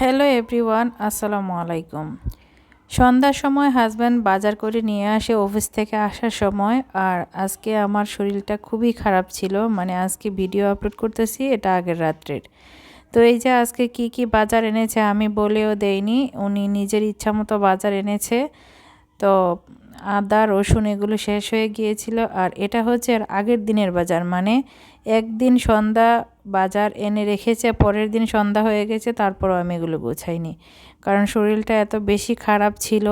Hello everyone, আসসালামু আলাইকুম। সন্ধ্যার সময় হাজব্যান্ড বাজার করে নিয়ে আসে অফিস থেকে আসার সময় আর আজকে আমার শরীরটা খুবই খারাপ ছিল মানে আজকে ভিডিও আপলোড করতেছি, এটা আগের রাত্রের। তো এই যে আজকে কি কি বাজার এনেছে আমি বলেও দেইনি, উনি নিজের ইচ্ছা মতো বাজার এনেছে। তো আদা, রসুন এগুলো শেষ হয়ে গিয়েছিল আর এটা হচ্ছে আর আগের দিনের বাজার মানে একদিন সন্ধ্যা বাজার এনে রেখেছে, পরের দিন সন্ধ্যা হয়ে গেছে, তারপরও আমি এগুলো গোছাইনি। কারণ শরীরটা এত বেশি খারাপ ছিল।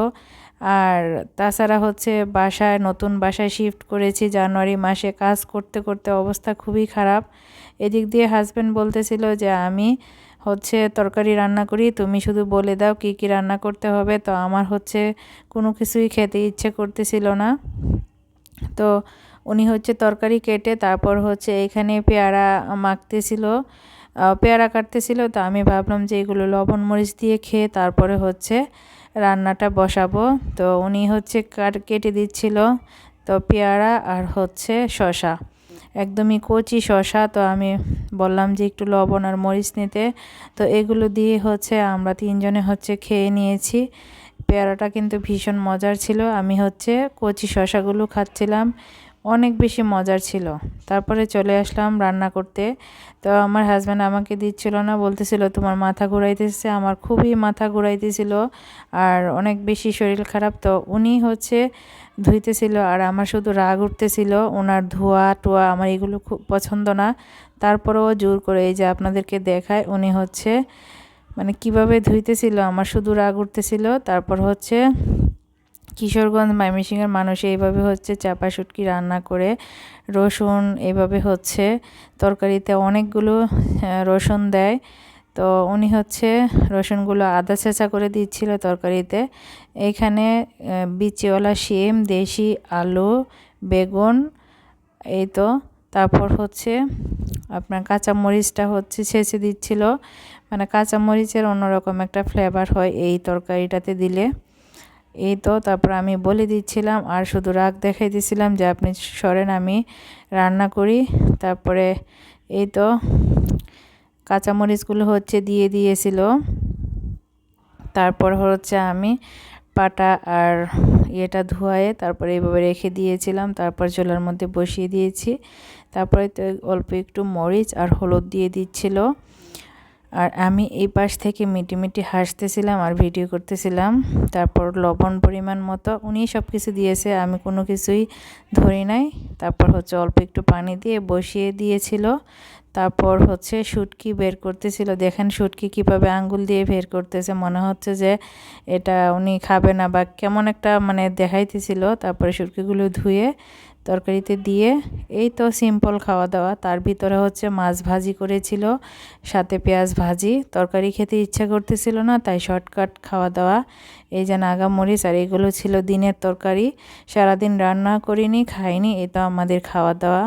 আর তাছাড়া হচ্ছে বাসায়, নতুন বাসায় শিফট করেছি, জানুয়ারি মাসে কাজ করতে করতে অবস্থা খুবই খারাপ। এদিক দিয়ে হাজব্যান্ড বলতেছিল যে, আমি হচ্ছে তরকারি রান্না করি, তুমি শুধু বলে দাও কি কি রান্না করতে হবে। তো আমার হচ্ছে কোনো কিছুই খেতে ইচ্ছে করতেছিল না। তো উনি হচ্ছে তরকারি কেটে তারপর হচ্ছে এখানে পেয়ারা মাখতেছিল পেয়ারা কাটতেছিল। তো আমি ভাবলাম যে এগুলো লবণ মরিচ দিয়ে খেয়ে তারপরে হচ্ছে রান্নাটা বসাবো। তো উনি হচ্ছে কাট, কেটে দিচ্ছিল, তো পেয়ারা আর হচ্ছে শশা একদমই কচি শশা তো আমি বললাম যে একটু লবণ আর মরিচ নিতে। তো এগুলো দিয়ে হচ্ছে আমরা তিনজনে হচ্ছে খেয়ে নিয়েছি। পেয়ারাটা কিন্তু ভীষণ মজার ছিল। আমি হচ্ছে কচি শশাগুলো খাচ্ছিলাম। অনেক বেশি মজার ছিল। তারপরে চলে আসলাম রান্না করতে। তো আমার হাজব্যান্ড আমাকে দিচ্ছিল না, বলতেছিল, তোমার মাথা ঘুরাইতেছে, আমার খুবই মাথা ঘুরাইতেছিল আর অনেক বেশি শরীর খারাপ। তো উনি হচ্ছে ধুইতেছিল আর আমার শুধু রাগ উঠতেছিল, ওনার ধোয়া টোয়া আমার এগুলো খুব পছন্দ না। তারপরেও জোর করে এই যে আপনাদেরকে দেখায় উনি হচ্ছে মানে কীভাবে ধুইতেছিল, আমার শুধু রাগ উঠতেছিল। তারপর হচ্ছে কিশোরগঞ্জ ময়মনসিংহের মানুষ এইভাবে হচ্ছে চাপা শুটকি রান্না করে, রসুন এইভাবে হচ্ছে তরকারিতে অনেকগুলো রসুন দেয়। তো উনি হচ্ছে রসুনগুলো আদা চেঁচা করে দিচ্ছিল তরকারিতে। এইখানে বিচিওয়ালা শিম, দেশি আলু, বেগুন, এই তো। তারপর হচ্ছে আপনার কাঁচামরিচটা হচ্ছে ছেঁচে দিচ্ছিল। মানে কাঁচামরিচের অন্যরকম একটা ফ্লেভার হয় এই তরকারিটাতে দিলে। এই তো, তারপর আমি বলে দিচ্ছিলাম আর শুধু রাগ দেখাই দিছিলাম যে আপনি সরেন, আমি রান্না করি। তারপরে এই তো কাঁচামরিচগুলো হচ্ছে দিয়ে দিয়েছিল। তারপর হচ্ছে আমি পাটা আর ইয়েটা ধোয়ায়ে তারপরে এইভাবে রেখে দিয়েছিলাম। তারপর চুলার মধ্যে বসিয়ে দিয়েছি। তারপরে তো অল্প একটু মরিচ আর হলুদ দিয়ে দিচ্ছিল। আর আমি এই পাশ থেকে মিটি মিটি হাসতেছিলাম আর ভিডিও করতেছিলাম। তারপর লবণ পরিমাণ মতো উনি সব কিছু দিয়েছে, আমি কোনো কিছুই ধরি নাই। তারপর হচ্ছে অল্প একটু পানি দিয়ে বসিয়ে দিয়েছিল। তারপর হচ্ছে শুটকি বের করতেছিল। দেখেন শুটকি কীভাবে আঙ্গুল দিয়ে বের করতেছে। মনে হচ্ছে যে এটা উনি খাবে না বা কেমন একটা মানে দেখাইতেছিল। তারপরে শুটকিগুলো ধুয়ে তরকারিতে দিয়ে এই তো সিম্পল খাওয়া দাওয়া। তার ভিতরে হচ্ছে মাছ ভাজি করেছিল, সাথে পেঁয়াজ ভাজি। তরকারি খেতে ইচ্ছা করতেছিল না, তাই শর্টকাট খাওয়া দাওয়া। এই যে নাগামরিচ আর এগুলো ছিল দিনের তরকারি। সারাদিন রান্না করিনি, খাইনি, এ তো আমাদের খাওয়া দাওয়া।